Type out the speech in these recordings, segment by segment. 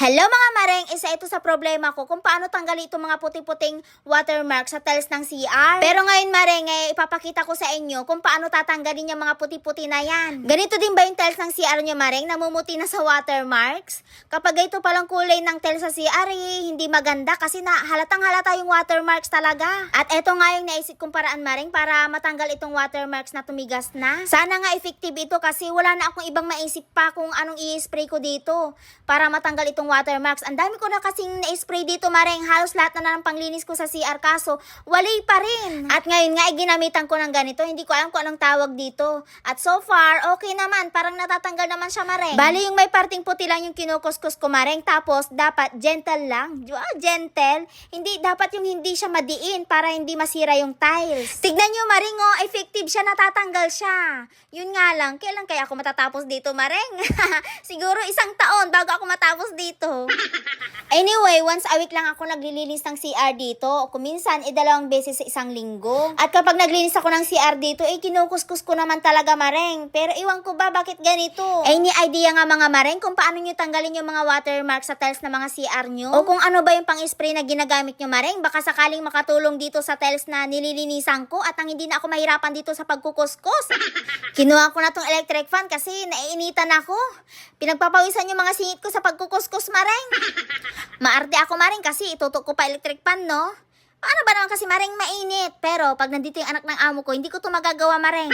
Hello mga mareng, isa ito sa problema ko kung paano tanggalin itong mga puti-puting watermark sa tiles ng CR. Pero ngayon mareng, eh, ipapakita ko sa inyo kung paano tatanggalin yung mga puti-puti na yan. Ganito din ba yung tiles ng CR nyo mareng, namumuti na sa watermarks? Kapag ito palang kulay ng tiles sa CR, eh, hindi maganda kasi na halatang halata yung watermarks talaga. At eto nga yung naisip kong paraan mareng para matanggal itong watermarks na tumigas na. Sana nga effective ito kasi wala na akong ibang maisip pa kung anong i-spray ko dito para matanggal itong watermarks. Ang dami ko na kasing na-spray dito, Mareng. Halos lahat na ng panglinis ko sa CR kaso wali pa rin. At ngayon nga, ay ginamitan ko ng ganito. Hindi ko alam kung anong tawag dito. At so far, okay naman. Parang natatanggal naman siya, Mareng. Bali, yung may parting puti lang yung kinukuskus ko, Mareng. Tapos, dapat gentle lang. Diba? Gentle. Hindi, dapat yung hindi siya madiin para hindi masira yung tiles. Tignan nyo, Mareng, oh, effective siya, natatanggal siya. Yun nga lang, kailan kaya ako matatapos dito, Mareng? Siguro isang taon bago ako matapos dito. Anyway, once a week lang ako naglilinis ng CR dito. Kung minsan, eh, dalawang beses sa isang linggo. At kapag naglinis ako ng CR dito, eh, kinukuskus ko naman talaga, Mareng. Pero iwan ko ba, bakit ganito? Eh, ni idea nga mga Mareng kung paano nyo tanggalin yung mga watermark sa tiles ng mga CR nyo. O kung ano ba yung pang-spray na ginagamit nyo, Mareng. Baka sakaling makatulong dito sa tiles na nililinisan ko at ang hindi na ako mahirapan dito sa pagkukuskus. Kinuha ko na tong electric fan kasi naiinitan ako. Pinagpapawisan yung mga singit ko sa pagkukuskus, Mareng. Maarte ako, Mareng, kasi itutok ko pa electric fan, no? Paano ba naman kasi Mareng mainit? Pero pag nandito yung anak ng amo ko, hindi ko to magagawa Mareng.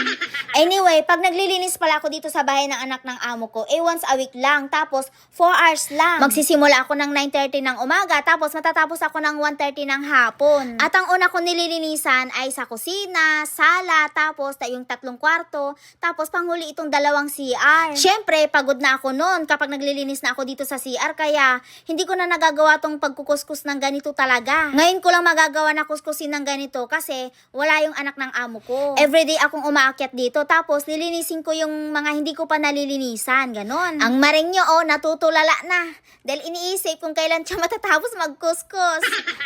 Anyway, pag naglilinis pala ako dito sa bahay ng anak ng amo ko, eh once a week lang. Tapos 4 hours lang. Magsisimula ako ng 9.30 ng umaga, tapos matatapos ako ng 1.30 ng hapon. At ang una ko nililinisan ay sa kusina, sala, tapos ta- yung tatlong kwarto, tapos panghuli itong dalawang CR. Siyempre, pagod na ako noon kapag naglilinis na ako dito sa CR, kaya hindi ko na nagagawa tong pagkukuskus ng ganito talaga. Ngayon ko lang magagawa na kuskusin ng ganito kasi wala yung anak ng amo ko. Everyday akong umaakyat dito tapos lilinisin ko yung mga hindi ko pa nalilinisan. Ganon. Ang maring nyo, oh, natutulala na. Dahil iniisip kung kailan siya matatapos magkuskus.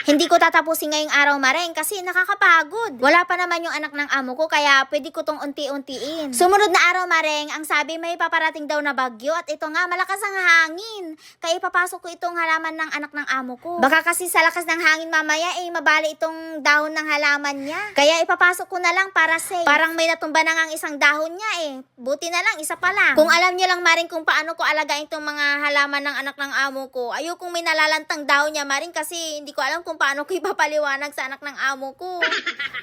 hindi ko tatapusin ngayong araw maring kasi nakakapagod. Wala pa naman yung anak ng amo ko kaya pwede ko tong unti-untiin. Sumunod na araw maring, ang sabi may paparating daw na bagyo at ito nga malakas ang hangin. Kaya ipapasok ko itong halaman ng anak ng amo ko. Baka kasi sa lakas ng hangin mamaya eh mabali itong dahon ng halaman niya. Kaya ipapasok ko na lang para safe. Parang may natumba na nga ang isang dahon niya eh. Buti na lang, isa pa lang. Kung alam niyo lang maring kung paano ko alagain itong mga halaman ng anak ng amo ko, ayokong may nalalantang dahon niya maring kasi hindi ko alam kung paano ko ipapaliwanag sa anak ng amo ko.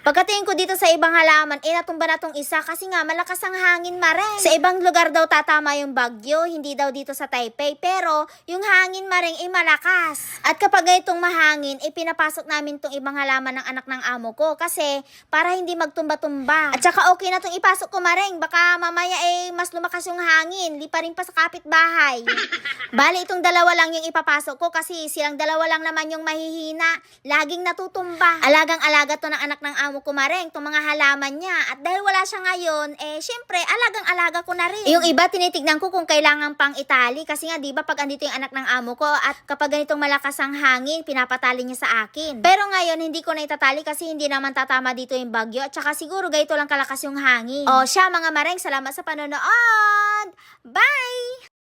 Pagkatingin ko dito sa ibang halaman, eh natumba na tong isa kasi nga malakas ang hangin maring. Sa ibang lugar daw tatama yung bagyo, hindi daw dito sa Taipei. Pero yung hangin maring ay malakas. At kapag itong mahangin, eh pinapasok namin tong ibang halaman ng anak ng amo ko kasi para hindi magtumba-tumba. At saka okay na tong ipasok ko maring, baka mamaya eh mas lumakas yung hangin, di pa rin pa sa kapitbahay. Bali itong dalawa lang yung ipapasok ko kasi silang dalawa lang naman yung mahihina. Laging natutumba. Alagang-alaga to ng anak ng amo ko maring, tong mga halaman niya. At dahil wala siya ngayon, eh syempre alagang-alaga ko na rin. Yung iba tinitignan ko kung kailangan pang itali kasi nga di ba pag andito yung anak ng amo ko at kapag ganitong malakas ang hangin, pinapatali niya sa akin. Pero ngayon hindi ko na itatali kasi hindi naman tatama dito yung bagyo at saka siguro ganito lang kalakas yung hangin. O siya mga mareng, salamat sa panonood. Bye!